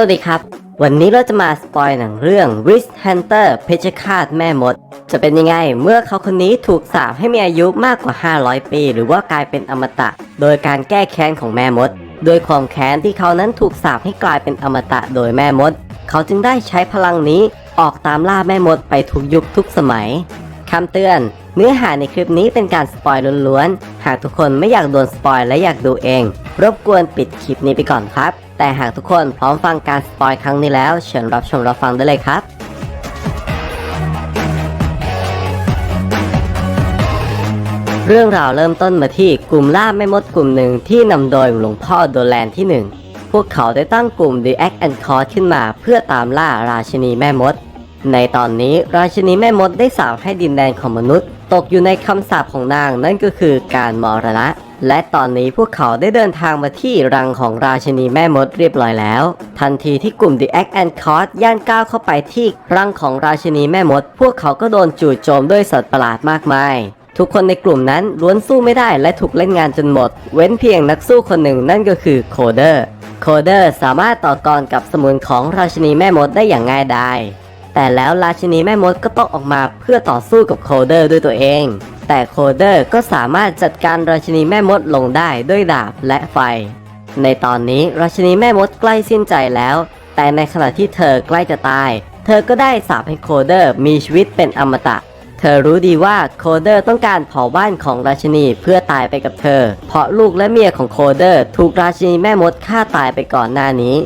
วัสดีครับ วันนี้เราจะมาสปอยหนังเรื่อง Witch Hunter เพชฌฆาตแม่มด จะเป็นยังไงเมื่อเขาคนนี้ถูกสาปให้มีอายุมากกว่า 500 ปี หรือว่ากลายเป็นอมตะ โดยการแก้แค้นของแม่มด โดยความแค้นที่เขานั้นถูกสาปให้กลายเป็นอมตะโดยแม่มด เขาจึงได้ใช้พลังนี้ออกตามล่าแม่มดไปทุกยุคทุกสมัยคำเตือน เนื้อหาในคลิปนี้เป็นการสปอยล้วนๆ หากทุกคนไม่อยากโดนสปอยและอยากดูเอง รบกวนปิดคลิปนี้ไปก่อนครับ แต่หากทุกคนพร้อมฟังการสปอยครั้งนี้แล้ว เชิญรับชมรับฟังได้เลยครับเรื่องราวเริ่มต้นมาที่กลุ่มล่าแม่มดกลุ่มหนึ่งที่นำโดยหลวงพ่อโดแลนที่หนึ่งพวกเขาได้ตั้งกลุ่ม The Act and Cause ขึ้นมาเพื่อตามล่าราชินีแม่มด ในตอนนี้ราชินีแม่มดได้สาปให้ดินแดนของมนุษย์ ตกอยู่ในคำสาปของนางนั่นก็คือการมรณะ และตอนนี้พวกเขาได้เดินทางมาที่รังของราชินีแม่มดเรียบร้อยแล้ว ทันทีที่กลุ่ม The Act and Cause ย่างก้าวเข้าไปที่รังของราชินีแม่มด พวกเขาก็โดนจู่โจมด้วยสัตว์ประหลาดมากมายทุกคนในกลุ่มนั้นล้วนสู้ไม่ได้และถูกเล่นงานจนหมด เว้นเพียงนักสู้คนหนึ่งนั่นก็คือโคเดอร์ โคเดอร์สามารถต่อกรกับสมุนของราชินีแม่มดได้อย่างง่ายดาย แต่แล้วราชินีแม่มดก็ต้องออกมาเพื่อต่อสู้กับโคเดอร์ด้วยตัวเอง แต่โคเดอร์ก็สามารถจัดการราชินีแม่มดลงได้ด้วยดาบและไฟ ในตอนนี้ราชินีแม่มดใกล้สิ้นใจแล้ว แต่ในขณะที่เธอใกล้จะตาย เธอก็ได้สาปให้โคเดอร์มีชีวิตเป็นอมตะเธอรู้ดีว่าโคเดอร์ต้องการเผาบ้านของราชินีเพื่อตายไปกับเธอ เพราะลูกและเมียของโคเดอร์ถูกราชินีแม่มดฆ่าตายไปก่อนหน้านี้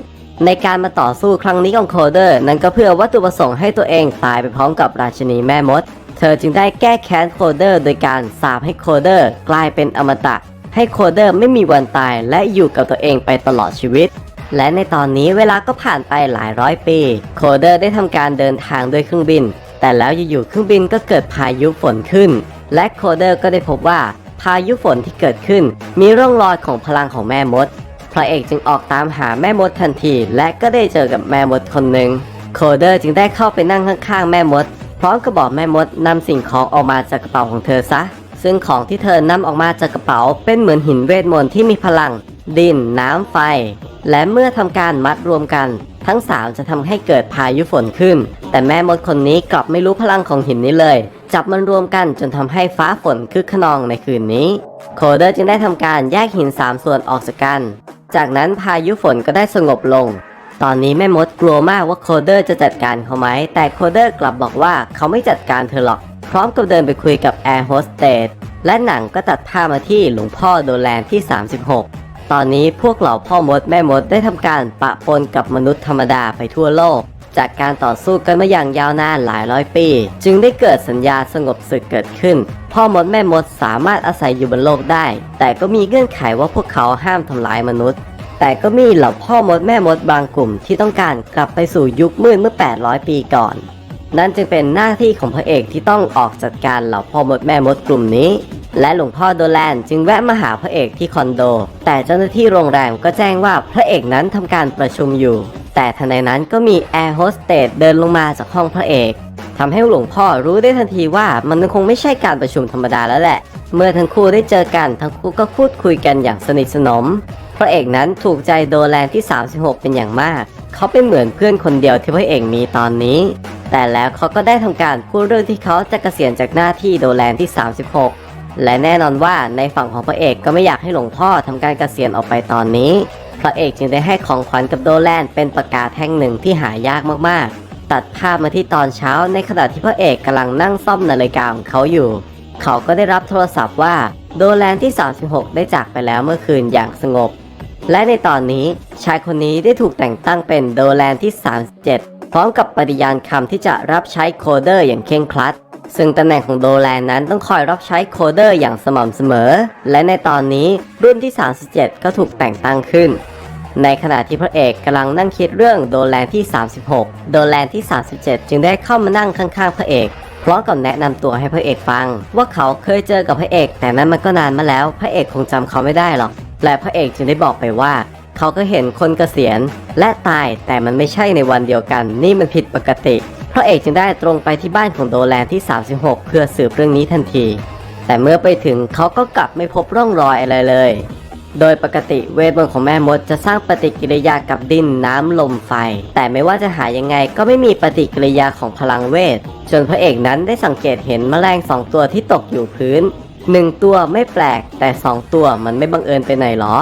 ในการมาต่อสู้ครั้งนี้ของโคเดอร์ นั้นก็เพื่อวัตถุประสงค์ให้ตัวเองตายไปพร้อมกับราชินีแม่มด เธอจึงได้แก้แค้นโคเดอร์ โดยการสาปให้โคเดอร์ กลายเป็นอมตะ ให้โคเดอร์ไม่มีวันตายและอยู่กับตัวเองไปตลอดชีวิต และในตอนนี้เวลาก็ผ่านไปหลายร้อยปี โคเดอร์ได้ทำการเดินทางด้วยเครื่องบิน แต่แล้วอยู่ๆเครื่องบินก็เกิดพายุฝนขึ้น และโคเดอร์ก็ได้พบว่าพายุฝนที่เกิดขึ้น มีร่องรอยของพลังของแม่มด พระเอกจึงออกตามหาแม่มดทันที และก็ได้เจอกับแม่มดคนหนึ่งโคเดอร์จึงได้เข้าไปนั่งข้างๆแม่มด พร้อมกับบอกแม่มดนำสิ่งของออกมาจากกระเป๋าของเธอซะ ซึ่งของที่เธอนำออกมาจากกระเป๋าเป็นเหมือนหินเวทมนต์ที่มีพลัง ดิน น้ำไฟ และเมื่อทำการมัดรวมกัน ทั้งสามจะทำให้เกิดพายุฝนขึ้น แต่แม่มดคนนี้กลับไม่รู้พลังของหินนี้เลย จับมันรวมกันจนทำให้ฟ้าฝนคึกขนองในคืนนี้ โคเดอร์จึงได้ทำการแยกหินสามส่วนออกจากกัน จากนั้นพายุฝนก็ได้สงบลง ตอนนี้แม่มดกลัวมากว่าโคเดอร์จะจัดการเขาไหม แต่โคเดอร์กลับบอกว่าเขาไม่จัดการเธอหรอก พร้อมกับเดินไปคุยกับแอร์โฮสเตสและหนังก็ตัดภาพมาที่หลวงพ่อโดแลนที่ 36 ตอนนี้พวกเหล่าพ่อมดแม่มดได้ทำการปะปนกับมนุษย์ธรรมดาไปทั่วโลก จากการต่อสู้กันมาอย่างยาวนานหลายร้อยปี จึงได้เกิดสัญญาสงบศึกเกิดขึ้น พ่อมดแม่มดสามารถอาศัยอยู่บนโลกได้ แต่ก็มีเงื่อนไขว่าพวกเขาห้ามทำลายมนุษย์ แต่ก็มีเหล่าพ่อมดแม่มดบางกลุ่มที่ต้องการกลับไปสู่ยุคมืดเมื่อ 800 ปีก่อน นั่นจึงเป็นหน้าที่ของพระเอกที่ต้องออกจัดการเหล่าพ่อมดแม่มดกลุ่มนี้ และหลวงพ่อโดแลนจึงแวะมาหาพระเอกที่คอนโด แต่เจ้าหน้าที่โรงแรมก็แจ้งว่าพระเอกนั้นทำการประชุมอยู่ แต่ทันใดนั้นก็มีแอร์โฮสเตสเดินลงมาจากห้องพระเอกทำให้หลวงพ่อรู้ได้ทันทีว่ามันคงไม่ใช่การประชุมธรรมดาแล้วแหละ เมื่อทั้งคู่ได้เจอกันทั้งคู่ก็พูดคุยกันอย่างสนิทสนม พระเอกนั้นถูกใจโดแลนที่ 36 เป็นอย่างมาก เขาเป็นเหมือนเพื่อนคนเดียวที่พระเอกมีตอนนี้ แต่แล้วเขาก็ได้ทำการพูดเรื่องที่เขาจะเกษียณจากหน้าที่โดแลนที่ 36 และแน่นอนว่าในฝั่งของพระเอกก็ไม่อยากให้หลวงพ่อทำการเกษียณออกไปตอนนี้ พระเอกจึงได้ให้ของขวัญกับโดแลนเป็นประกาศแท่งหนึ่งที่หายากมากๆ ตัดภาพมาที่ตอนเช้าในขณะที่พระเอกกำลังนั่งซ่อมนาฬิกาของเขาอยู่ เขาก็ได้รับโทรศัพท์ว่าโดแลนที่ 36 ได้จากไปแล้วเมื่อคืนอย่างสงบ และในตอนนี้ชายคนนี้ได้ถูกแต่งตั้งเป็นโดแลนที่ 37 พร้อมกับปฏิญาณคำที่จะรับใช้โคเดอร์อย่างเคร่งครัด ซึ่งตำแหน่งของโดแลนนั้นต้องคอยรับใช้โคเดอร์อย่างสม่ำเสมอ และในตอนนี้รุ่นที่ 37 ก็ถูกแต่งตั้งขึ้น ในขณะที่พระเอกกำลังนั่งคิดเรื่องโดแลนที่ 36 โดแลนที่ 37 จึงได้เข้ามานั่งข้างๆ พระเอกพร้อมกับแนะนำตัวให้พระเอกฟัง ว่าเขาเคยเจอกับพระเอก แต่นั้นมันก็นานมาแล้ว พระเอกคงจำเขาไม่ได้หรอกและพระเอกจึงได้บอกไปว่า เขาก็เห็นคนเกษียณและตายแต่มันไม่ใช่ในวันเดียวกัน นี่มันผิดปกติ พระเอกจึงได้ตรงไปที่บ้านของโดแลนที่ 36 เพื่อสืบเรื่องนี้ทันที แต่เมื่อไปถึงเขาก็กลับไม่พบร่องรอยอะไรเลย โดยปกติเวทมนต์ของแม่มดจะสร้างปฏิกิริยากับดินน้ำลมไฟ แต่ไม่ว่าจะหายังไงก็ไม่มีปฏิกิริยาของพลังเวท จนพระเอกนั้นได้สังเกตเห็นแมลงสองตัวที่ตกอยู่พื้นหนึ่งตัวไม่แปลกแต่สองตัวมันไม่บังเอิญไปไหนหรอ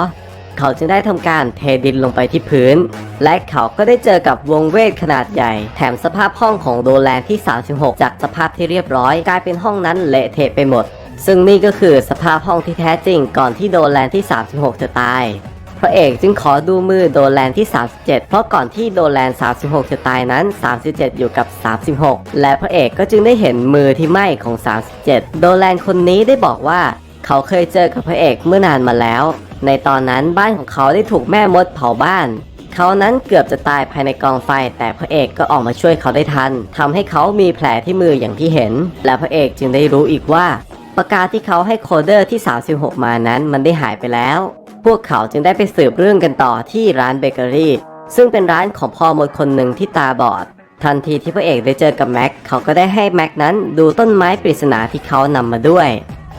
เขาจึงได้ทำการเทดินลงไปที่พื้น และเขาก็ได้เจอกับวงเวทขนาดใหญ่ แถมสภาพห้องของโดแลนที่ 36 จากสภาพที่เรียบร้อย กลายเป็นห้องนั้นเละเทะไปหมด ซึ่งนี่ก็คือสภาพห้องที่แท้จริงก่อนที่โดแลนที่ 36 จะตายพระเอกจึงขอดูมือโดแลนที่ 37 เพราะก่อนที่โดแลน 36 จะตายนั้น 37 อยู่กับ 36 และพระเอกก็จึงได้เห็นมือที่ไหม้ของ 37 โดแลนคนนี้ได้บอกว่า เขาเคยเจอกับพระเอกเมื่อนานมาแล้ว ในตอนนั้นบ้านของเขาได้ถูกแม่มดเผาบ้าน เขานั้นเกือบจะตายภายในกองไฟ แต่พระเอกก็ออกมาช่วยเขาได้ทันทำให้เขามีแผลที่มืออย่างที่เห็น และพระเอกจึงได้รู้อีกว่าปากกาที่เขาให้โคเดอร์ที่ 36 มานั้นมันได้หายไปแล้ว พวกเขาจึงได้ไปสืบเรื่องกันต่อที่ร้านเบเกอรี่ซึ่งเป็นร้านของพ่อมดคนหนึ่งที่ตาบอด ทันทีที่พระเอกได้เจอกับแม็กเขาก็ได้ให้แม็กนั้นดูต้นไม้ปริศนาที่เขานำมาด้วย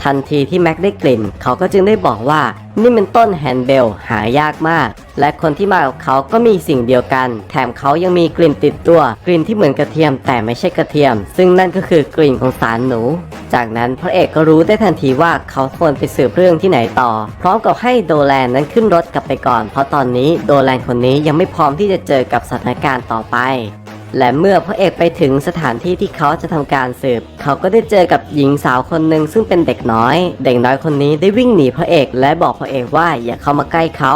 ทันทีที่แม็กได้กลิ่น เขาก็จึงได้บอกว่า นี่เป็นต้นแฮนเบลหายากมาก และคนที่มากับเขาก็มีสิ่งเดียวกัน แถมเขายังมีกลิ่นติดตัว กลิ่นที่เหมือนกระเทียมแต่ไม่ใช่กระเทียม ซึ่งนั่นก็คือกลิ่นของสารหนู จากนั้นพระเอกก็รู้ได้ทันทีว่าเขาควรไปสืบเรื่องที่ไหนต่อ พร้อมกับให้โดแลนนั้นขึ้นรถกลับไปก่อน เพราะตอนนี้โดแลนคนนี้ยังไม่พร้อมที่จะเจอกับสถานการณ์ต่อไป และเมื่อพระเอกไปถึงสถานที่ที่เขาจะทำการสืบ เขาก็ได้เจอกับหญิงสาวคนหนึ่งซึ่งเป็นเด็กน้อย เด็กน้อยคนนี้ได้วิ่งหนีพระเอก และบอกพระเอกว่าอย่าเข้ามาใกล้เขา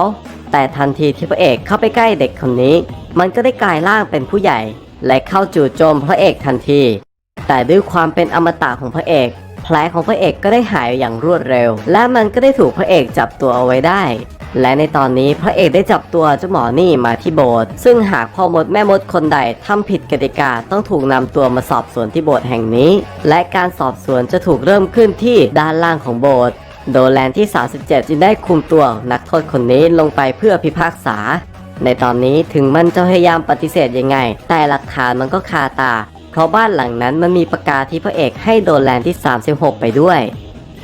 แต่ทันทีที่พระเอกเข้าไปใกล้เด็กคนนี้ มันก็ได้กลายร่างเป็นผู้ใหญ่ และเข้าจู่โจมพระเอกทันที แต่ด้วยความเป็นอมตะของพระเอกแผลของพระเอกก็ได้หายอย่างรวดเร็ว และมันก็ได้ถูกพระเอกจับตัวเอาไว้ได้ และในตอนนี้พระเอกได้จับตัวเจ้าหมอนี่มาที่โบสถ์ซึ่งหากพ่อมดแม่มดคนใดทำผิดกติกาต้องถูกนำตัวมาสอบสวนที่โบสถ์แห่งนี้ และการสอบสวนจะถูกเริ่มขึ้นที่ด้านล่างของโบสถ์โดแลนที่ 37 จึงได้คุมตัวนักโทษคนนี้ลงไปเพื่อพิพากษา ในตอนนี้ถึงมันจะพยายามปฏิเสธยังไง แต่หลักฐานมันก็คาตา เพราะบ้านหลังนั้นมันมีประกาศที่พระเอกให้โดแลนที่ 36 ไปด้วย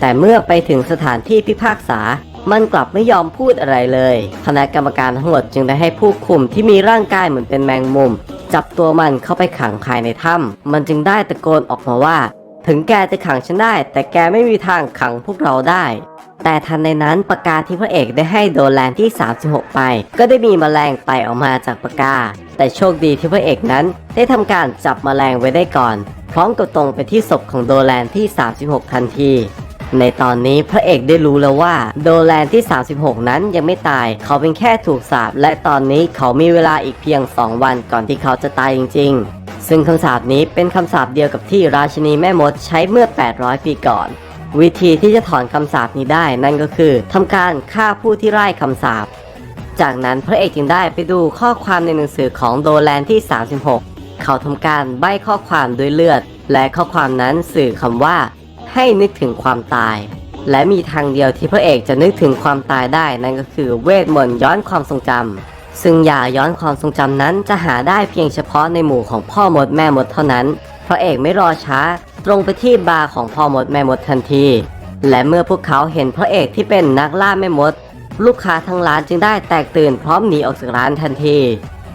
แต่เมื่อไปถึงสถานที่พิพากษา มันกลับไม่ยอมพูดอะไรเลย คณะกรรมการทั้งหมดจึงได้ให้ผู้คุมที่มีร่างกายเหมือนเป็นแมงมุม จับตัวมันเข้าไปขังภายในถ้ำมันจึงได้ตะโกนออกมาว่า ถึงแกจะขังฉันได้ แต่แกไม่มีทางขังพวกเราได้ แต่ทันในนั้นปากกาที่พระเอกได้ให้โดแลนที่ 36 ไป ก็ได้มีแมลงไต่ออกมาจากปากกา แต่โชคดีที่พระเอกนั้น ได้ทำการจับแมลงไว้ได้ก่อน พร้อมกับตรงไปที่ศพของโดแลนที่ 36 ทันที ในตอนนี้พระเอกได้รู้แล้วว่า โดแลนที่ 36 นั้นยังไม่ตาย เขาเป็นแค่ถูกสาปและตอนนี้เขามีเวลาอีกเพียง 2 วันก่อนที่เขาจะตายจริง ๆ ซึ่งคำสาปนี้เป็นคำสาปเดียวกับที่ราชินีแม่มดใช้เมื่อ 800 ปีก่อน วิธีที่จะถอนคำสาปนี้ได้นั่นก็คือทำการฆ่าผู้ที่ไร้คำสาปจากนั้นพระเอกจึงได้ไปดูข้อความในหนังสือของโดแลนที่ 36 เขาทำการใบ้ข้อความด้วยเลือด และข้อความนั้นสื่อคำว่า ให้นึกถึงความตาย และมีทางเดียวที่พระเอกจะนึกถึงความตายได้นั่นก็คือเวทมนต์ย้อนความทรงจำซึ่งยาย้อนความทรงจำนั้นจะหาได้เพียงเฉพาะในหมู่ของพ่อมดแม่มดเท่านั้น พระเอกไม่รอช้า ตรงไปที่บาร์ของพ่อมดแม่มดทันที และเมื่อพวกเขาเห็นพระเอกที่เป็นนักล่าแม่มด ลูกค้าทั้งร้านจึงได้แตกตื่นพร้อมหนีออกจากร้านทันที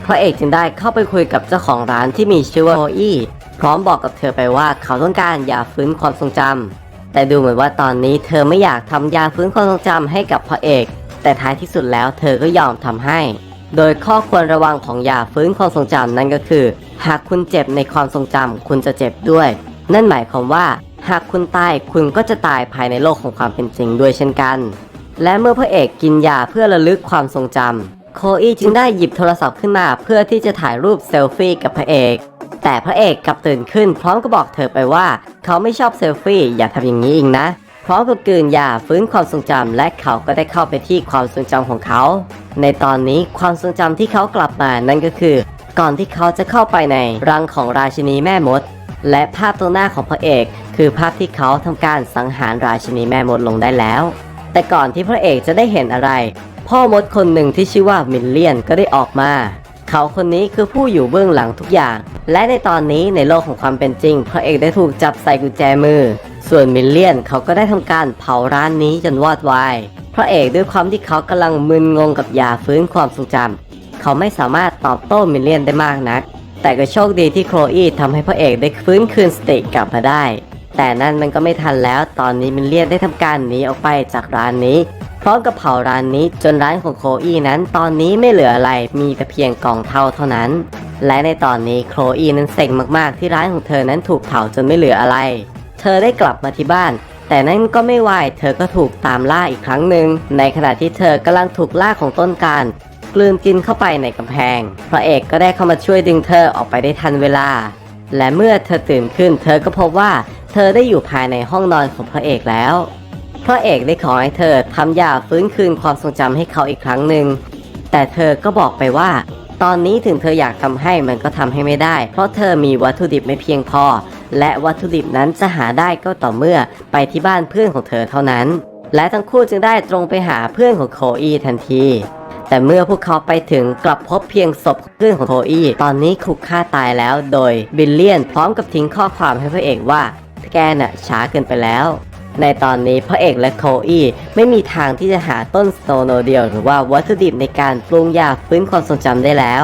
พระเอกจึงได้เข้าไปคุยกับเจ้าของร้านที่มีชื่อว่าโออี้ พร้อมบอกกับเธอไปว่าเขาต้องการยาฟื้นความทรงจำแต่ดูเหมือนว่าตอนนี้เธอไม่อยากทำยาฟื้นความทรงจำให้กับพระเอก แต่ท้ายที่สุดแล้วเธอก็ยอมทำให้ โดยข้อควรระวังของยาฟื้นความทรงจำนั่นก็คือ หากคุณเจ็บในความทรงจำคุณจะเจ็บด้วย นั่นหมายความว่า หากคุณตายคุณก็จะตายภายในโลกของความเป็นจริงด้วยเช่นกัน และเมื่อพระเอกกินยาเพื่อระลึกความทรงจำโคอี้จึงได้หยิบโทรศัพท์ขึ้นมาเพื่อที่จะถ่ายรูปเซลฟี่กับพระเอก แต่พระเอกกลับตื่นขึ้น พร้อมกับอกเธอไปว่า เขาไม่ชอบเซลฟี่อย่าทำอย่างนี้อีกนะพร้อมกับกลืนยาฟื้นความทรงจำและเขาก็ได้เข้าไปที่ความทรงจำของเขา ในตอนนี้ความทรงจำที่เขากลับมานั่นก็คือ ก่อนที่เขาจะเข้าไปในรังของราชินีแม่มด และภาพตรงหน้าของพระเอก คือภาพที่เขาทำการสังหารราชินีแม่มดลงได้แล้ว แต่ก่อนที่พระเอกจะได้เห็นอะไร พ่อมดคนหนึ่งที่ชื่อว่ามิลเลียนก็ได้ออกมา เขาคนนี้คือผู้อยู่เบื้องหลังทุกอย่าง และในตอนนี้ในโลกของความเป็นจริงพระเอกได้ถูกจับใส่กุญแจมือ ส่วนมิลเลียนเขาก็ได้ทำการเผาร้านนี้จนวอดวายพระเอกด้วยความที่เขากำลังมึนงงกับยาฟื้นความทรงจำเขาไม่สามารถตอบโต้มิลเลียนได้มากนัก แต่ก็โชคดีที่โคลอีทำให้พระเอกได้ฟื้นคืนสติกลับมาได้ แต่นั่นมันก็ไม่ทันแล้ว ตอนนี้มิลเลียนได้ทำการหนีออกไปจากร้านนี้ พร้อมกับเผาร้านนี้จนร้านของโคลอีนั้น ตอนนี้ไม่เหลืออะไรมีแต่เพียงกล่องเท่าเท่านั้น และในตอนนี้โคลอีนั้นเซ็งมากๆ ที่ร้านของเธอนั้นถูกเผาจนไม่เหลืออะไร เธอได้กลับมาที่บ้านแต่นั่นก็ไม่ไหวเธอก็ถูกตามล่าอีกครั้งหนึ่ง ในขณะที่เธอกำลังถูกล่าของต้นการ กลืนกินเข้าไปในกำแพง พระเอกก็ได้เข้ามาช่วยดึงเธอออกไปได้ทันเวลา และเมื่อเธอตื่นขึ้น เธอก็พบว่า เธอได้อยู่ภายในห้องนอนของพระเอกแล้ว พระเอกได้ขอให้เธอทำยาฟื้นคืนความทรงจำให้เขาอีกครั้งหนึ่ง แต่เธอก็บอกไปว่า ตอนนี้ถึงเธออยากทำให้มันก็ทำให้ไม่ได้ เพราะเธอมีวัตถุดิบไม่เพียงพอ และวัตถุดิบนั้นจะหาได้ก็ต่อเมื่อไปที่บ้านเพื่อนของเธอเท่านั้น และทั้งคู่จึงได้ตรงไปหาเพื่อนของโคอีทันทีแต่เมื่อพวกเขาไปถึงกลับพบเพียงศพของเพื่อนของโคอีตอนนี้ถูกฆ่าตายแล้วโดยบิลเลียนพร้อมกับทิ้งข้อความให้พระเอกว่า แกน่ะช้าเกินไปแล้ว ในตอนนี้พระเอกและโคอีไม่มีทางที่จะหาต้นสโนโนเดียลหรือว่าวัตถุดิบในการปรุงยาฟื้นความทรงจำได้แล้ว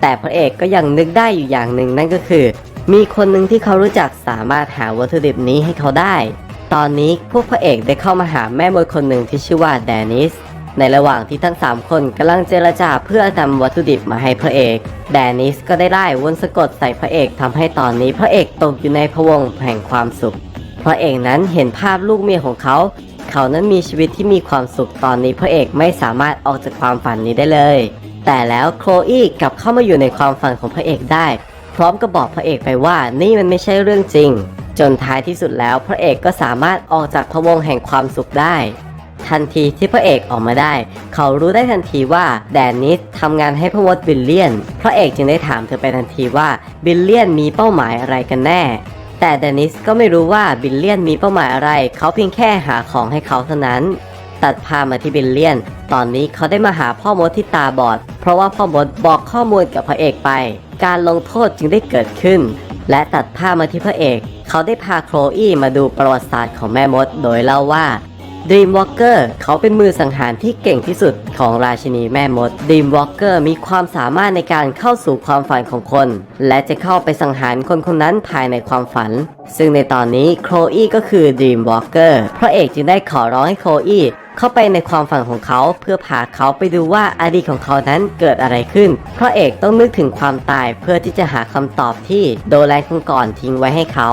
แต่พระเอกก็ยังนึกได้อยู่อย่างหนึ่งนั่นก็คือ มีคนหนึ่งที่เขารู้จักสามารถหาวัตถุดิบนี้ให้เขาได้ ตอนนี้พวกพระเอกได้เข้ามาหาแม่มดคนหนึ่งที่ชื่อว่าแดนิส ในระหว่างที่ทั้ง 3 คนกำลังเจรจาเพื่อนำวัตถุดิบมาให้พระเอก แดนิสก็ได้ไล่วนสะกดใส่พระเอกทำให้ตอนนี้พระเอกตกอยู่ในพวงแห่งความสุข พระเอกนั้นเห็นภาพลูกเมียของเขา เขานั้นมีชีวิตที่มีความสุขตอนนี้พระเอกไม่สามารถออกจากความฝันนี้ได้เลย แต่แล้วโคลอีกลับเข้ามาอยู่ในความฝันของพระเอกได้ พร้อมกับบอกพระเอกไปว่านี่มันไม่ใช่เรื่องจริง จนท้ายที่สุดแล้วพระเอกก็สามารถออกจากพวงแห่งความสุขได้ ทันทีที่พระเอกออกมาได้ เขารู้ได้ทันทีว่าแดนนิสทำงานให้พระมดบิลเลียน พระเอกจึงได้ถามเธอไปทันทีว่าบิลเลียนมีเป้าหมายอะไรกันแน่ แต่แดนิสก็ไม่รู้ว่าบิลเลียนมีเป้าหมายอะไร เขาเพียงแค่หาของให้เขาเท่านั้น ตัดภามาที่บิลเลียน ตอนนี้เขาได้มาหาพ่อมดที่ตาบอด เพราะว่าพ่อมดบอกข้อมูลกับพระเอกไป การลงโทษจึงได้เกิดขึ้นและตัดภามาที่พระเอก เขาได้พาโคลอีมาดูประวัติศาสตร์ของแม่มด โดยเล่าว่า Dreamwalker เขาเป็นมือสังหารที่เก่งที่สุดของราชินีแม่มด Dreamwalker มีความสามารถในการเข้าสู่ความฝันของคน และจะเข้าไปสังหารคนคนนั้นภายในความฝัน ซึ่งในตอนนี้โคลอีก็คือ Dreamwalker พระเอกจึงได้ขอร้องให้โคลอีเข้าไปในความฝันของเขาเพื่อพาเขาไปดูว่าอดีตของเขานั้นเกิดอะไรขึ้น พระเอกต้องนึกถึงความตายเพื่อที่จะหาคำตอบที่โดแลนคนก่อนทิ้งไว้ให้เขา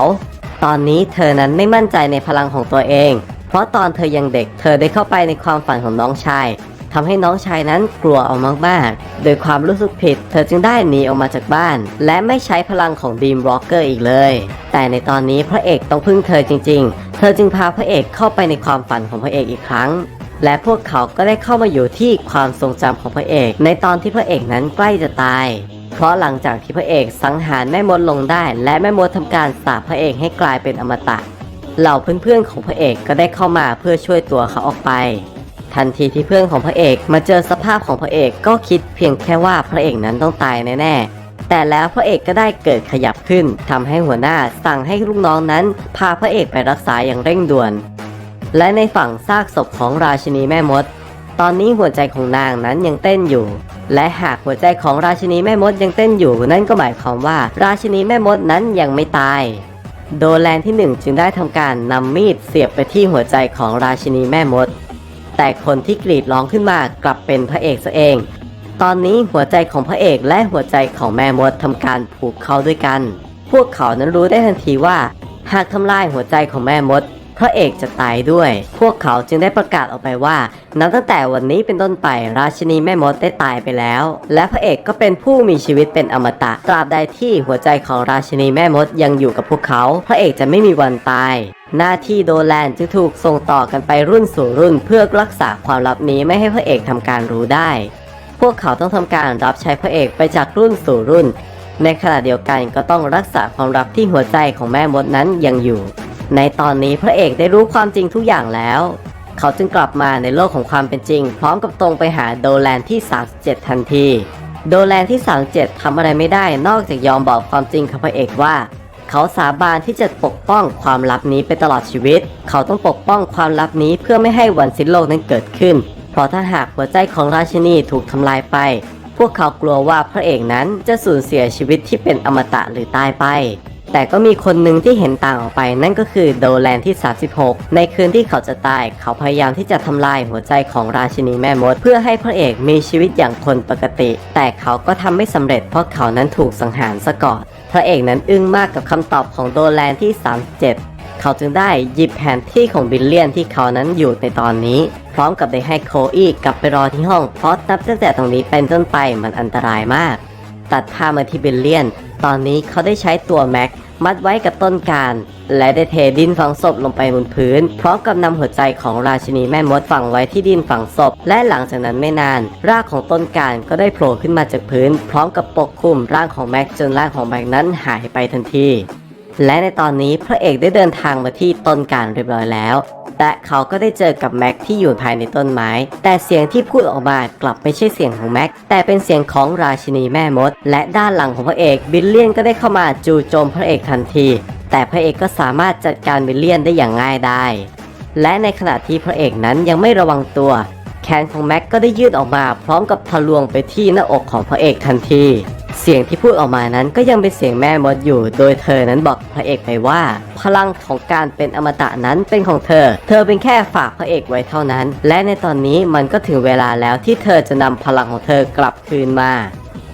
ตอนนี้เธอนั้นไม่มั่นใจในพลังของตัวเอง ราะตอนเธอยังเด็ก เธอได้เข้าไปในความฝันของน้องชายทำให้น้องชายนั้นกลัวเอามากๆ โดยความรู้สึกผิด เธอจึงได้หนีออกมาจากบ้าน และไม่ใช้พลังของดีมร็อกเกอร์อีกเลย แต่ในตอนนี้พระเอกต้องพึ่งเธอจริง ๆ เธอจึงพาพระเอกเข้าไปในความฝันของพระเอกอีกครั้ง และพวกเขาก็ได้เข้ามาอยู่ที่ความทรงจำของพระเอก ในตอนที่พระเอกนั้นใกล้จะตาย เพราะหลังจากที่พระเอกสังหารแม่มดลงได้ และแม่มดทำการสาปพระเอกให้กลายเป็นอมตะ เหล่าเพื่อนๆของพระเอกก็ได้เข้ามาเพื่อช่วยตัวเขาออกไป ทันทีที่เพื่อนของพระเอกมาเจอสภาพของพระเอกก็คิดเพียงแค่ว่าพระเอกนั้นต้องตายแน่ๆแต่แล้วพระเอกก็ได้เกิดขยับขึ้นทำให้หัวหน้าสั่งให้ลูกน้องนั้น พาพระเอกไปรักษาอย่างเร่งด่วน และในฝั่งซากศพของราชินีแม่มด ตอนนี้หัวใจของนางนั้นยังเต้นอยู่และหากหัวใจของราชินีแม่มดยังเต้นอยู่นั่นก็หมายความว่า ราชินีแม่มดนั้นยังไม่ตาย โดแลนที่หนึ่งจึงได้ทำการนำมีดเสียบไปที่หัวใจของราชินีแม่มด แต่คนที่กรีดร้องขึ้นมากลับเป็นพระเอกซะเอง ตอนนี้หัวใจของพระเอกและหัวใจของแม่มดทำการผูกเข้าด้วยกัน พวกเขานั้นรู้ได้ทันทีว่า หากทำลายหัวใจของแม่มด พระเอกจะตายด้วย พวกเขาจึงได้ประกาศออกไปว่า นับตั้งแต่วันนี้เป็นต้นไปราชินีแม่มดได้ตายไปแล้ว และพระเอกก็เป็นผู้มีชีวิตเป็นอมตะ ตราบใดที่หัวใจของราชินีแม่มดยังอยู่กับพวกเขา พระเอกจะไม่มีวันตายหน้าที่โดแลนจึงถูกส่งต่อกันไปรุ่นสู่รุ่น เพื่อรักษาความลับนี้ไม่ให้พระเอกทำการรู้ได้ พวกเขาต้องทำการรับใช้พระเอกไปจากรุ่นสู่รุ่น ในขณะเดียวกันก็ต้องรักษาความลับที่หัวใจของแม่มดนั้นยังอยู่ ในตอนนี้พระเอกได้รู้ความจริงทุกอย่างแล้ว เขาจึงกลับมาในโลกของความเป็นจริง พร้อมกับตรงไปหาโดแลนที่ 37 ทันที โดแลนที่ 37ทำอะไรไม่ได้นอกจากยอมบอกความจริงกับพระเอกว่า เขาสาบานที่จะปกป้องความลับนี้ไปตลอดชีวิต เขาต้องปกป้องความลับนี้เพื่อไม่ให้วันสิ้นโลกนั้นเกิดขึ้น เพราะถ้าหากหัวใจของราชินีถูกทำลายไป พวกเขากลัวว่าพระเอกนั้นจะสูญเสียชีวิตที่เป็นอมตะหรือตายไป แต่ก็มีคนหนึ่งที่เห็นต่างออกไป นั่นก็คือโดแลนที่ 36 ในคืนที่เขาจะตาย เขาพยายามที่จะทำลายหัวใจของราชินีแม่มด เพื่อให้พระเอกมีชีวิตอย่างคนปกติ แต่เขาก็ทำไม่สำเร็จเพราะเขานั้นถูกสังหารซะก่อนพระเอกนั้นอึ้งมากกับคำตอบของโดแลนที่ 37เขาจึงได้หยิบแผนที่ของบิลเลียนที่เขานั้นอยู่ในตอนนี้ พร้อมกับได้ให้โคอี้กลับไปรอที่ห้องเพราะนับตั้งแต่ตรงนี้เป็นต้นไปมันอันตรายมาก ตัดภาพมาที่บิลเลียน ตอนนี้เขาได้ใช้ตัวแม็กมัดไว้กับต้นการ และได้เทดินฝังศพลงไปบนพื้น พร้อมกับนำหัวใจของราชินีแม่มดฝังไว้ที่ดินฝังศพ และหลังจากนั้นไม่นานรากของต้นการก็ได้โผล่ขึ้นมาจากพื้น พร้อมกับปกคลุมร่างของแม็กจนร่างของแม็กนั้นหายไปทันทีและในตอนนี้พระเอกได้เดินทางมาที่ต้นการเรียบร้อยแล้ว แต่เขาก็ได้เจอกับแม็กที่อยู่ภายในต้นไม้ แต่เสียงที่พูดออกมากลับไม่ใช่เสียงของแม็กแต่เป็นเสียงของราชินีแม่มด และด้านหลังของพระเอกบิลเลียนก็ได้เข้ามาจู่โจมพระเอกทันที แต่พระเอกก็สามารถจัดการบิลเลียนได้อย่างง่ายได้ และในขณะที่พระเอกนั้นยังไม่ระวังตัว แขนของแม็กก็ได้ยืดออกมาพร้อมกับทะลวงไปที่หน้าอกของพระเอกทันที เสียงที่พูดออกมานั้นก็ยังเป็นเสียงแม่มดอยู่ โดยเธอนั้นบอกพระเอกไปว่า พลังของการเป็นอมตะนั้นเป็นของเธอ เธอเป็นแค่ฝากพระเอกไว้เท่านั้น และในตอนนี้มันก็ถึงเวลาแล้วที่เธอจะนำพลังของเธอกลับคืนมา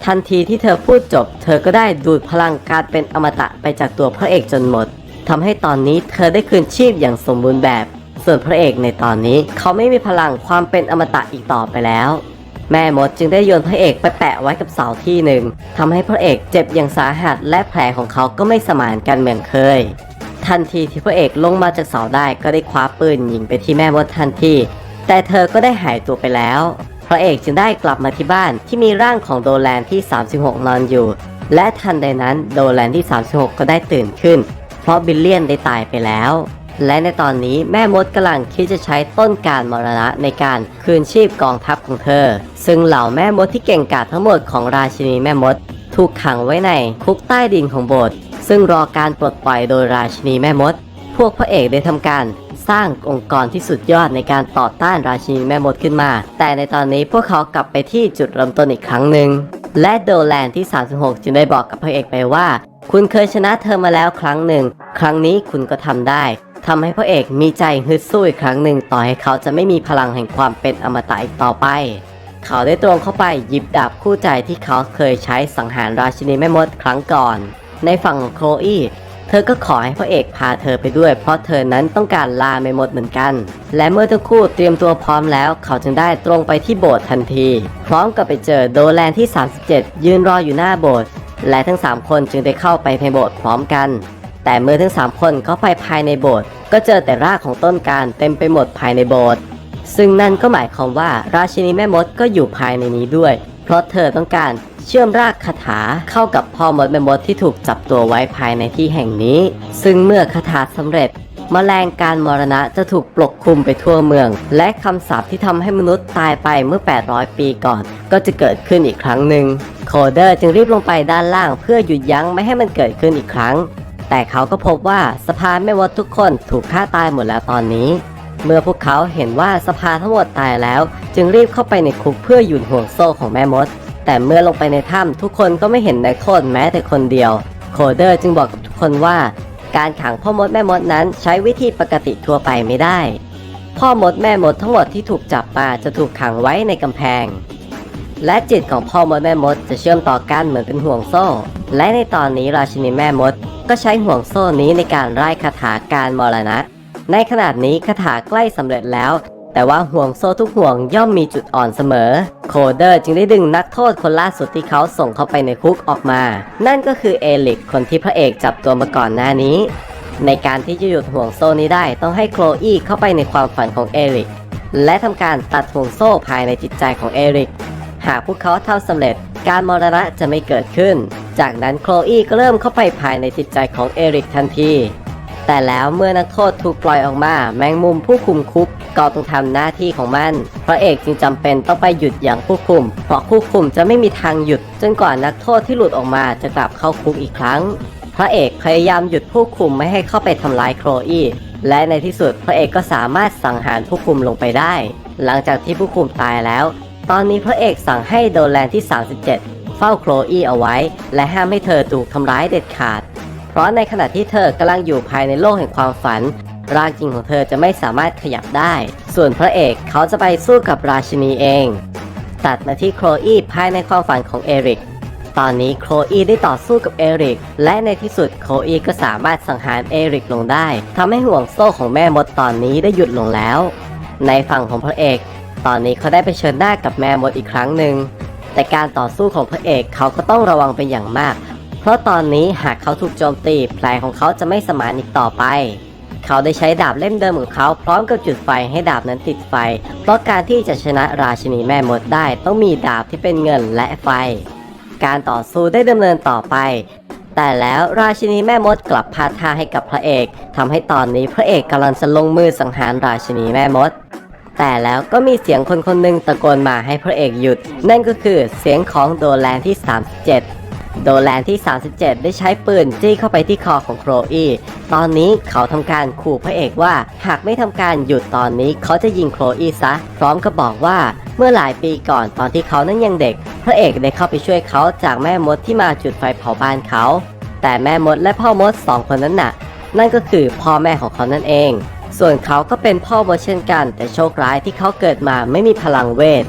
ทันทีที่เธอพูดจบ เธอก็ได้ดูดพลังการเป็นอมตะไปจากตัวพระเอกจนหมดทำให้ตอนนี้เธอได้คืนชีพอย่างสมบูรณ์แบบ ส่วนพระเอกในตอนนี้เขาไม่มีพลังความเป็นอมตะอีกต่อไปแล้ว แม่มดจึงได้โยนพระเอกไปแปะไว้กับเสาที่หนึ่งทำให้พระเอกเจ็บอย่างสาหัสและแผลของเขาก็ไม่สมานกันเหมือนเคย ทันทีที่พระเอกลงมาจากเสาได้ก็ได้คว้าปืนยิงไปที่แม่มดทันที แต่เธอก็ได้หายตัวไปแล้ว พระเอกจึงได้กลับมาที่บ้านที่มีร่างของโดแลนที่ 36 นอนอยู่ และทันใดนั้นโดแลนที่ 36 ก็ได้ตื่นขึ้น เพราะบิลเลียนได้ตายไปแล้ว และในตอนนี้แม่มดกำลังคิดจะใช้ต้นการมรณะในการคืนชีพกองทัพของเธอ ซึ่งเหล่าแม่มดที่เก่งกาจทั้งหมดของราชินีแม่มด ถูกขังไว้ในคุกใต้ดินของโบสถ์ซึ่งรอการปลดปล่อยโดยราชินีแม่มด พวกพระเอกได้ทำการสร้างองค์กรที่สุดยอดในการต่อต้านราชินีแม่มดขึ้นมา แต่ในตอนนี้พวกเขากลับไปที่จุดเริ่มต้นอีกครั้งหนึ่งและโดแลนที่ 36 จึงได้บอกกับพระเอกไปว่า คุณเคยชนะเธอมาแล้วครั้งหนึ่ง ครั้งนี้คุณก็ทำได้ ทำให้พระเอกมีใจฮึดสู้อีกครั้งหนึ่งต่อให้เขาจะไม่มีพลังแห่งความเป็นอมตะอีกต่อไป เขาได้ตรงเข้าไปหยิบดาบคู่ใจที่เขาเคยใช้สังหารราชินีแม่มดครั้งก่อน ในฝั่งของโคลอีเธอก็ขอให้พระเอกพาเธอไปด้วย เพราะเธอนั้นต้องการลาแม่มดเหมือนกัน และเมื่อทั้งคู่เตรียมตัวพร้อมแล้ว เขาจึงได้ตรงไปที่โบสถ์ทันที พร้อมกับไปเจอโดแลนที่ 37 ยืนรออยู่หน้าโบสถ์และทั้ง 3 คนจึงได้เข้าไปในโบสถ์พร้อมกัน แต่เมื่อทั้ง 3 คนเข้าไปภายในโบสถ์ก็เจอแต่รากของต้นการเต็มไปหมดภายในโบสถ์ซึ่งนั่นก็หมายความว่าราชินีแม่มดก็อยู่ภายในนี้ด้วย เพราะเธอต้องการเชื่อมรากคาถาเข้ากับพ่อมดแม่มดที่ถูกจับตัวไว้ภายในที่แห่งนี้ ซึ่งเมื่อคาถาสำเร็จแมลงการมรณะจะถูกปกคลุมไปทั่วเมือง และคำสาปที่ทำให้มนุษย์ตายไปเมื่อ 800 ปีก่อน ก็จะเกิดขึ้นอีกครั้งหนึ่งโคเดอร์จึงรีบลงไปด้านล่างเพื่อหยุดยั้งไม่ให้มันเกิดขึ้นอีกครั้ง แต่เขาก็พบว่าสภาแม่มดทุกคนถูกฆ่าตายหมดแล้วตอนนี้ เมื่อพวกเขาเห็นว่าสภาทั้งหมดตายแล้ว จึงรีบเข้าไปในคุกเพื่อหยุดห่วงโซ่ของแม่มด แต่เมื่อลงไปในถ้ำทุกคนก็ไม่เห็นนักโทษแม้แต่คนเดียว โคเดอร์จึงบอกกับทุกคนว่า การขังพ่อมดแม่มดนั้นใช้วิธีปกติทั่วไปไม่ได้ พ่อมดแม่มดทั้งหมดที่ถูกจับมาจะถูกขังไว้ในกำแพงและจิตของพ่อมดแม่มดจะเชื่อมต่อกันเหมือนเป็นห่วงโซ่ และในตอนนี้ราชินีแม่มด ก็ใช้ห่วงโซ่นี้ในการไล่คาถาการมรณะ ในขนาดนี้คาถาใกล้สำเร็จแล้ว แต่ว่าห่วงโซ่ทุกห่วงย่อมมีจุดอ่อนเสมอ โคเดอร์จึงได้ดึงนักโทษคนล่าสุดที่เขาส่งเข้าไปในคุกออกมา นั่นก็คือเอลิกคนที่พระเอกจับตัวมาก่อนหน้านี้ ในการที่จะหยุดห่วงโซ่นี้ได้ต้องให้โคลอีเข้าไปในความฝันของเอริกและทำการตัดห่วงโซ่ภายในจิตใจของเอริก หากพวกเขาทำสำเร็จ การมรณะจะไม่เกิดขึ้น จากนั้นโคลอีก็เริ่มเข้าไปภายในจิตใจของเอริกทันที แต่แล้วเมื่อนักโทษถูกปล่อยออกมา แมงมุมผู้คุมคุกก็ต้องทำหน้าที่ของมัน พระเอกจึงจำเป็นต้องไปหยุดอย่างผู้คุม เพราะผู้คุมจะไม่มีทางหยุดจนกว่านักโทษที่หลุดออกมาจะกลับเข้าคุกอีกครั้ง พระเอกพยายามหยุดผู้คุมไม่ให้เข้าไปทำร้ายโคลอีและในที่สุดพระเอกก็สามารถสังหารผู้คุมลงไปได้ หลังจากที่ผู้คุมตายแล้ว ตอนนี้พระเอกสั่งให้โดแลนที่ 37 เฝ้าโคลอีเอาไว้ และห้ามให้เธอถูกทำร้ายเด็ดขาด เพราะในขณะที่เธอกำลังอยู่ภายในโลกแห่งความฝัน ร่างจริงของเธอจะไม่สามารถขยับได้ ส่วนพระเอกเขาจะไปสู้กับราชินีเอง ตัดมาที่โคลอีภายในความฝันของเอริกตอนนี้โคลอีได้ต่อสู้กับเอริก และในที่สุดโคลอีก็สามารถสังหารเอริกลงได้ทำให้ห่วงโซ่ของแม่มดตอนนี้ได้หยุดลงแล้ว ในฝั่งของพระเอก ตอนนี้เขาได้ไปเชิญหน้ากับแม่มดอีกครั้งหนึ่ง แต่การต่อสู้ของพระเอกเขาก็ต้องระวังเป็นอย่างมาก เพราะตอนนี้หากเขาถูกโจมตีแผลของเขาจะไม่สมานอีกต่อไป เขาได้ใช้ดาบเล่มเดิมของเขาพร้อมกับจุดไฟให้ดาบนั้นติดไฟ เพราะการที่จะชนะราชินีแม่มดได้ต้องมีดาบที่เป็นเงินและไฟ การต่อสู้ได้ดำเนินต่อไปแต่แล้วราชินีแม่มดกลับพาท่าให้กับพระเอกทำให้ตอนนี้พระเอกกำลังจะลงมือสังหารราชินีแม่มด แต่แล้วก็มีเสียงคนคนหนึ่งตะโกนมาให้พระเอกหยุด นั่นก็คือเสียงของโดแลนที่ 37 โดแลนที่ 37 ได้ใช้ปืนจี้เข้าไปที่คอของโครอีตอนนี้เขาทำการขู่พระเอกว่า หากไม่ทำการหยุดตอนนี้เขาจะยิงโครอีซะ พร้อมกับบอกว่าเมื่อหลายปีก่อนตอนที่เขานั้นยังเด็ก พระเอกได้เข้าไปช่วยเขาจากแม่มดที่มาจุดไฟเผาบ้านเขา แต่แม่มดและพ่อมดสองคนนั้นน่ะ นั่นก็คือพ่อแม่ของเขานั่นเอง ส่วนเขาก็เป็นพ่อมดเช่นกัน แต่โชคร้ายที่เขาเกิดมาไม่มีพลังเวท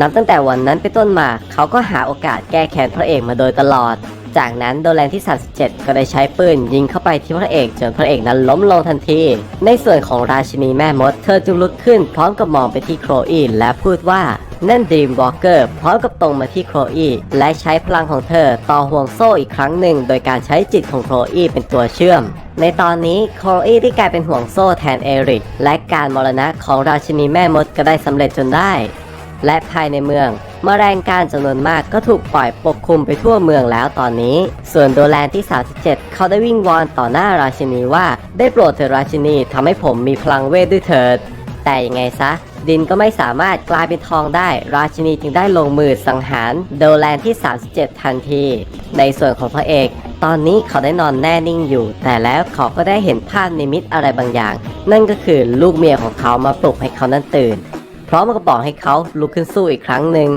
นับตั้งแต่วันนั้นเป็นต้นมาเขาก็หาโอกาสแก้แค้นพระเอกมาโดยตลอด จากนั้นโดแลนที่ 37 ก็ได้ใช้ปืนยิงเข้าไปที่พระเอกจนพระเอกนั้นล้มลงทันที ในส่วนของราชินีแม่มด เธอจึงลุกขึ้นพร้อมกับมองไปที่โครอีและพูดว่านั่นดีมวอลเกอร์พร้อมกับตรงมาที่โครอีและใช้พลังของเธอต่อห่วงโซ่อีกครั้งหนึ่ง โดยการใช้จิตของโครอีเป็นตัวเชื่อม ในตอนนี้โครอีได้กลายเป็นห่วงโซ่แทนเอริกและการมรณะของราชินีแม่มดก็ได้สำเร็จจนได้ และภายในเมืองมแมลงการจำนวนมากก็ถูกปล่อยปกคลุมไปทั่วเมืองแล้วตอนนี้ ส่วนโดแลนที่ 37 เขาได้วิ่งวอนต่อหน้าราชินีว่า ได้โปรดเถิดราชินีทำให้ผมมีพลังเวทด้วยเถิด แต่ยังไงซะ ดินก็ไม่สามารถกลายเป็นทองได้ ราชินีจึงได้ลงมือสังหารโดแลนที่ 37 ทันที ในส่วนของพระเอก ตอนนี้เขาได้นอนแน่นิ่งอยู่ แต่แล้วเขาก็ได้เห็นภาพนิมิตอะไรบางอย่าง นั่นก็คือลูกเมียของเขามาปลุกให้เขานั้นตื่น พร้อมกับบอกให้เขาลุกขึ้นสู้อีกครั้งหนึ่ง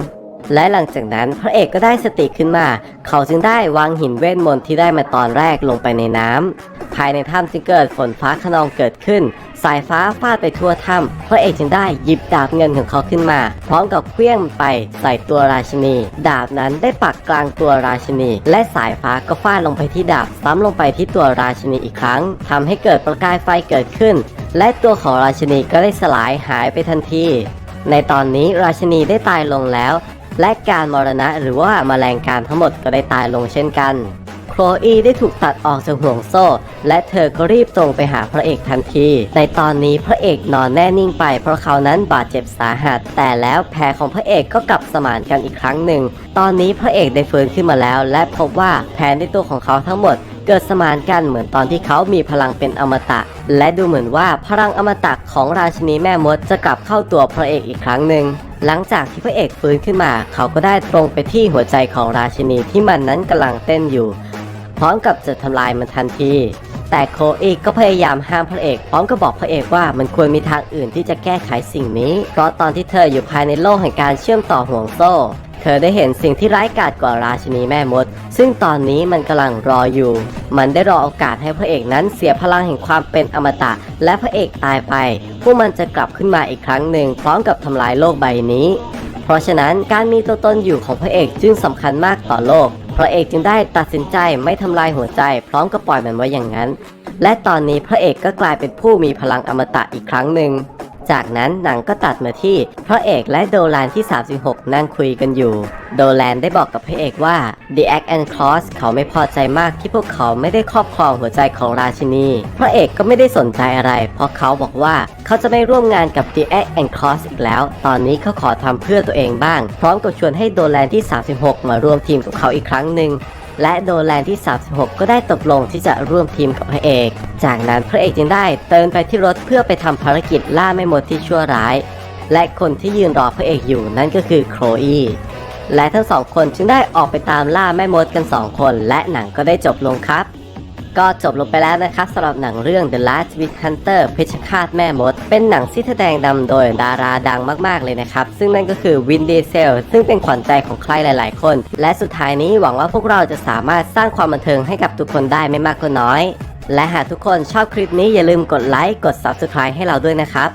และหลังจากนั้นพระเอกก็ได้สติขึ้นมา เขาจึงได้วางหินเวทมนต์ที่ได้มาตอนแรกลงไปในน้ำภายในถ้ำจึงเกิดฝนฟ้าขนองเกิดขึ้น สายฟ้าฟาดไปทั่วถ้ำพระเอกจึงได้หยิบดาบเงินของเขาขึ้นมา พร้อมกับเคลื่องมันไปใส่ตัวราชินี ดาบนั้นได้ปักกลางตัวราชินี และสายฟ้าก็ฟาดลงไปที่ดาบซ้ำลงไปที่ตัวราชินีอีกครั้งทำให้เกิดประกายไฟเกิดขึ้น และตัวของราชินีก็ได้สลายหายไปทันที ในตอนนี้ราชินีได้ตายลงแล้ว และการมรณะหรือว่าแมลงการทั้งหมดก็ได้ตายลงเช่นกัน โคลอีได้ถูกตัดออกจากห่วงโซ่ และเธอก็รีบตรงไปหาพระเอกทันที ในตอนนี้พระเอกนอนแน่นิ่งไปเพราะเขานั้นบาดเจ็บสาหัส แต่แล้วแผลของพระเอกก็กลับสมานกันอีกครั้งหนึ่ง ตอนนี้พระเอกได้ฟื้นขึ้นมาแล้ว และพบว่าแผลในตัวของเขาทั้งหมดเกิดสมานกันเหมือนตอนที่เขามีพลังเป็นอมตะ และดูเหมือนว่าพลังอมตะของราชินีแม่มดจะกลับเข้าตัวพระเอกอีกครั้งหนึ่งหลังจากที่พระเอกฟื้นขึ้นมา เขาก็ได้ตรงไปที่หัวใจของราชินีที่มันนั้นกำลังเต้นอยู่ ร้อมกับจะทำลายมันทันที แต่โคเอกก็พยายามห้ามพระเอกพร้อมกับบอกพระเอกว่ามันควรมีทางอื่นที่จะแก้ไขสิ่งนี้ เพราะตอนที่เธออยู่ภายในโลกแห่งการเชื่อมต่อห่วงโซ่ เธอได้เห็นสิ่งที่ร้ายกาจกว่าราชินีแม่มด ซึ่งตอนนี้มันกำลังรออยู่ มันได้รอโอกาสให้พระเอกนั้นเสียพลังแห่งความเป็นอมตะ และพระเอกตายไป พวกมันจะกลับขึ้นมาอีกครั้งหนึ่งพร้อมกับทำลายโลกใบนี้ เพราะฉะนั้นการมีตัวตนอยู่ของพระเอกจึงสำคัญมากต่อโลก พระเอกจึงได้ตัดสินใจไม่ทำลายหัวใจ พร้อมกับปล่อยมันไว้อย่างนั้น และตอนนี้พระเอกก็กลายเป็นผู้มีพลังอมตะอีกครั้งหนึ่ง จากนั้นหนังก็ตัดมาที่พระเอกและโดแลนที่ 36 นั่งคุยกันอยู่ โดแลนได้บอกกับพระเอกว่า The Act and Cross เขาไม่พอใจมากที่พวกเขาไม่ได้ครอบครองหัวใจของราชินี พระเอกก็ไม่ได้สนใจอะไร เพราะเขาบอกว่าเขาจะไม่ร่วมงานกับ The Act and Cross อีกแล้ว ตอนนี้เขาขอทำเพื่อตัวเองบ้าง พร้อมกับชวนให้โดแลนที่ 36 มาร่วมทีมกับเขาอีกครั้งหนึ่ง และโดแลนที่ 36 ก็ได้ตกลงที่จะร่วมทีมกับพระเอก จากนั้นพระเอกจึงได้เตินไปที่รถเพื่อไปทำภารกิจล่าแม่มดที่ชั่วร้าย และคนที่ยืนรอพระเอกอยู่นั่นก็คือโคลอีและทั้งสองคนจึงได้ออกไปตามล่าแม่มดกันสองคน และหนังก็ได้จบลงครับ ก็จบลงไปแล้วนะครับสำหรับหนังเรื่อง The Last Witch Hunter เพชฌฆาตแม่มด เป็นหนังที่แสดงนำโดยดาราดังมากๆเลยนะครับ ซึ่งนั่นก็คือวินดีเซลซึ่งเป็นขวัญใจของใครหลาย ๆ คน และสุดท้ายนี้หวังว่าพวกเราจะสามารถสร้างความบันเทิงให้กับทุกคนได้ไม่มากก็น้อย และหากทุกคนชอบคลิปนี้อย่าลืมกดไลค์กด Subscribe ให้เราด้วยนะครับ